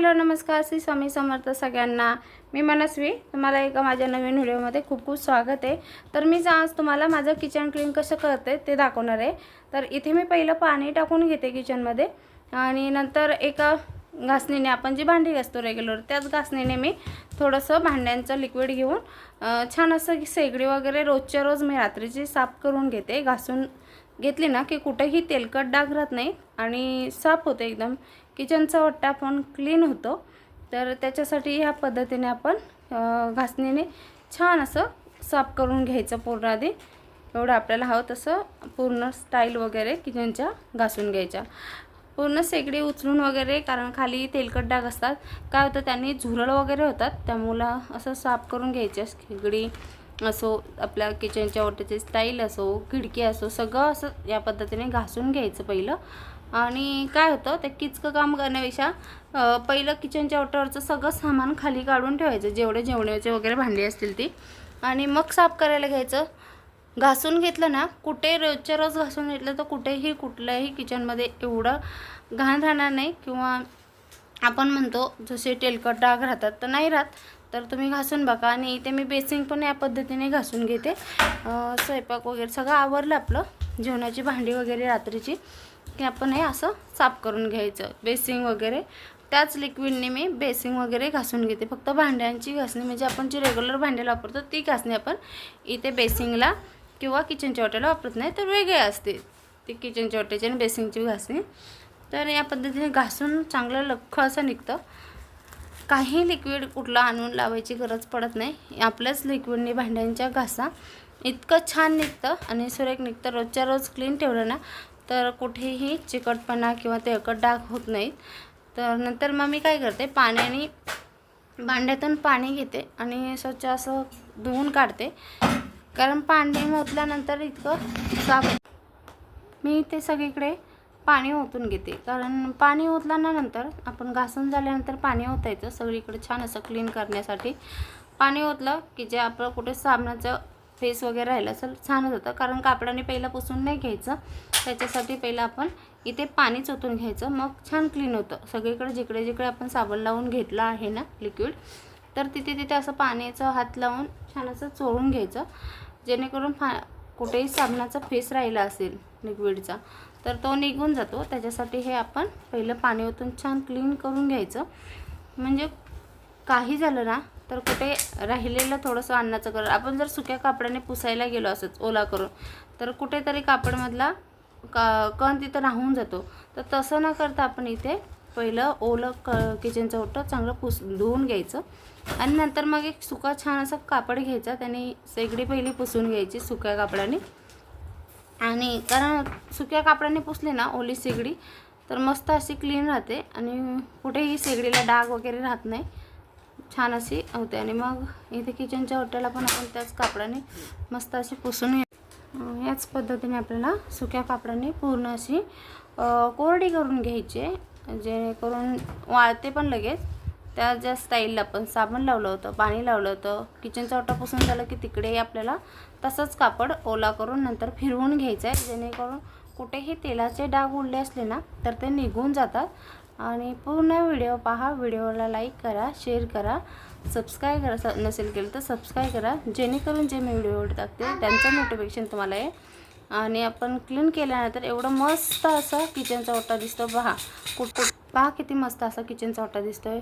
Hello नमस्कार. श्री स्वामी समर्थ सगळ्यांना. मी मनस्वी. तुम्हाला एका माझ्या नवीन व्हिडिओमध्ये खूप खूप स्वागत आहे. तर मी आज तुम्हाला माझं किचन क्लीन कसं करते ते दाखवणार आहे. तर इथे मी पहिलं पाणी टाकून घेते किचनमध्ये आणि नंतर एका घासणीने आपण जी भांडी घासतो रेग्युलर त्याच घासणीने मी थोडंसं भांड्यांचं लिक्विड घेऊन छान असं शेगडी वगैरे रोजच्या रोज मी रात्रीची साफ करून घेते. घासून घेतली ना की कुठेही तेलकट डाग राहत नाही आणि साफ होतं एकदम. किचनचा वट्टा पण क्लीन होतो. तर त्याच्यासाठी ह्या पद्धतीने आपण घासणीने छान असं साफ करून घ्यायचं पूर्ण आधी. एवढं आपल्याला हवं तसं पूर्ण स्टाईल वगैरे किचनच्या घासून घ्यायच्या. पूर्ण शेगडी उचलून वगैरे कारण खाली तेलकट डाग असतात. काय होतं त्यांनी झुरळ वगैरे होतात त्यामुळं असं साफ करून घ्यायच्या शेगडी. असो आपल्या किचनच्या ओट्याची स्टाईल असो खिडकी असो सगळं असं या पद्धतीने घासून घ्यायचं पहिलं. आणि काय होतं ते किचकं काम करण्यापेक्षा पहिलं किचनच्या ओट्यावरचं सगळं सामान खाली काढून ठेवायचं जेवढे जेवणाचे वगैरे भांडी असतील ती. आणि मग साफ करायला घ्यायचं. घासून घेतलं ना कुठे रोजच्या रोज घासून घेतलं तर कुठेही कुठल्याही किचनमध्ये एवढं घाण राहणार नाही किंवा आपण म्हणतो जसे तेलकट डाग राहतात तर नाही राहत. तर तुम्ही घासून बघा आणि इथे मी बेसिंग पण या पद्धतीने घासून घेते. स्वयंपाक वगैरे सगळं आवरलं आपलं. जेवणाची भांडी वगैरे रात्रीची की आपण हे असं साफ करून घ्यायचं बेसिंग वगैरे. त्याच लिक्विडने मी बेसिंग वगैरे घासून घेते. फक्त भांड्यांची घासणी म्हणजे आपण जी रेग्युलर भांड्याला वापरतो ती घासणी आपण इथे बेसिंगला किंवा किचनच्या वाट्याला वापरत नाही तर वेगळे असते. ती किचनच्या वाट्याची आणि बेसिंगची घासणी. तर या पद्धतीने घासून चांगलं लख्ख असं निघतं. काही लिक्विड कुठलं आणून लावायची गरज पडत नाही. आपल्याच लिक्विडने भांड्यांच्या घासा. इतकं छान निघतं आणि सुरेख निघतं. रोजच्या रोज क्लीन ठेवलं ना तर कुठेही चिकटपणा किंवा तेलकट डाग होत नाहीत. तर नंतर मग मी काय करते पाण्याने भांड्यातून पाणी घेते आणि स्वच्छ असं धुवून काढते. कारण पाणी ओतल्यानंतर इतकं साफ मी ते सगळीकडे पाणी ओतून घेते. कारण पाणी ओतल्यानंतर आपण घासून झाल्यानंतर पाणी ओतायचं सगळीकडे छान असं क्लीन करण्यासाठी. पाणी ओतलं की जे आपलं कुठे साबणाचं फेस वगैरे राहिलं असेल छानच होतं. कारण कापडाने पहिलं पुसून नाही घ्यायचं. त्याच्यासाठी पहिलं आपण इथे पाणीच ओतून घ्यायचं. मग छान क्लीन होतं. सगळीकडे जिकडे जिकडे आपण साबण लावून घेतलं आहे ना लिक्विड तर तिथे तिथे असं पाण्याचं हात लावून छान असं चोळून घ्यायचं. जेणेकरून फा कुठेही साबणाचा फेस राहिला असेल लिक्विडचा तर तो निघून जातो. त्याच्यासाठी हे आपण पहिलं पाणी ओतून छान क्लीन करून घ्यायचं. म्हणजे काही झालं ना तर कुठे राहिलेलं थोडंसं अन्नाचं कलर आपण जर सुक्या कापडाने पुसायला गेलो असंच ओला करून तर कुठेतरी कापडमधला का कण तिथं राहून जातो. तर तसं न करता आपण इथे पहिलं ओलं क किचनचं ओटं चांगलं पुस धुवून घ्यायचं. आणि नंतर मग एक सुका छान असं कापड घ्यायचा. त्याने शेगडी पहिली पुसून घ्यायची सुक्या कापडाने. आणि कारण सुक्या कापडाने पुसले ना ओली शेगडी तर मस्त अशी क्लीन राहते. आणि कुठेही शेगडीला डाग वगैरे राहत नाही. छान अशी होते. आणि मग इथे किचनच्या ओट्याला पण आपण त्याच कापडाने मस्त अशी पुसून याच पद्धतीने आपल्याला सुक्या कापडाने पूर्ण अशी कोरडी करून घ्यायची आहे. जेणेकरून वाळते पण लगेच. त्या ज्या स्टाईलला आपण साबण लावलं होतं पाणी लावलं होतं किचनचा ओटा पुसून झालं की तिकडेही आपल्याला तसंच कापड ओला करून नंतर फिरवून घ्यायचं आहे जेणेकरून कुठेही तेलाचे डाग उडले असले ना तर ते निघून जातात. आणि पूर्ण व्हिडिओ पहा. व्हिडिओला लाईक करा शेअर करा. सबस्क्राईब करा स- नसेल केलं तर सबस्क्राईब करा. जेणेकरून जे मी व्हिडिओ टाकते त्यांचं नोटिफिकेशन तुम्हाला आहे आणि आपण क्लीन केल्यानंतर एवढं मस्त असं किचनचा ओटा दिसतो पहा कुठं कुठ- पहा किती मस्त असा किचनचा ओटा दिसतोय.